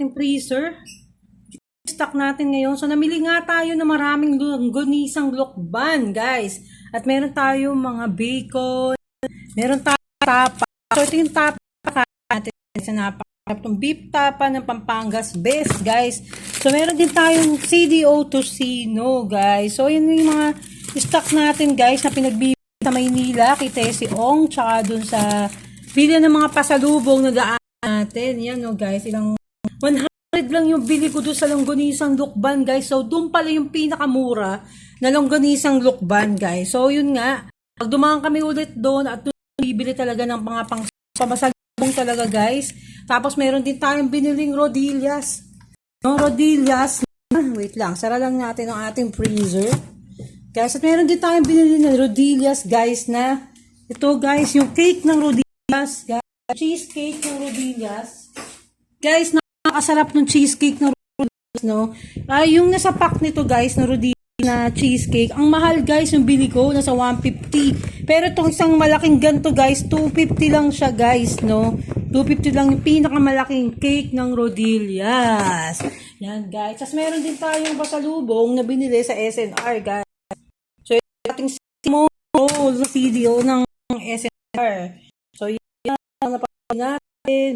ating freezer. Stock natin ngayon. So, namili nga tayo ng maraming longganisang lokban, guys. At meron tayo mga bacon. Meron tayo tapa. So, ito yung tapa natin sa napakarap ng beef tapa ng Pampangas best, guys. So, meron din tayong CDO Tocino, guys. So, yun yung mga stock natin, guys, na pinagbibigay sa Maynila kay Tessie Ong, tsaka dun sa pila ng mga pasalubong na daan natin. Yan, no, guys. Ilang 100 lang yung bili ko doon sa longganisang lukban, guys. So, doon pala yung pinakamura na longganisang lukban, guys. So, yun nga. Pag dumaan kami ulit doon at doon bibili talaga ng mga pang pamasalubong talaga, guys. Tapos, meron din tayong biniling rodillas. No, rodillas. Wait lang. Sara lang natin ang ating freezer. Guys, at meron din tayong binili na rodillas, guys, na ito, guys, yung cake ng rodillas, guys. Cheesecake ng rodillas. Guys, nakakasarap ng cheesecake ng rodillas, no? Ah, yung nasa pack nito, guys, na rodillas na cheesecake. Ang mahal, guys, yung bili ko, nasa 150. Pero itong isang malaking ganto, guys, 250 lang siya, guys, no? 250 lang yung pinakamalaking cake ng rodillas. Yan, guys. Tapos meron din tayong pasalubong na binili sa SNR, guys. So, yung ating mo roll CDO ng SNR. So, yan ang napapanood natin.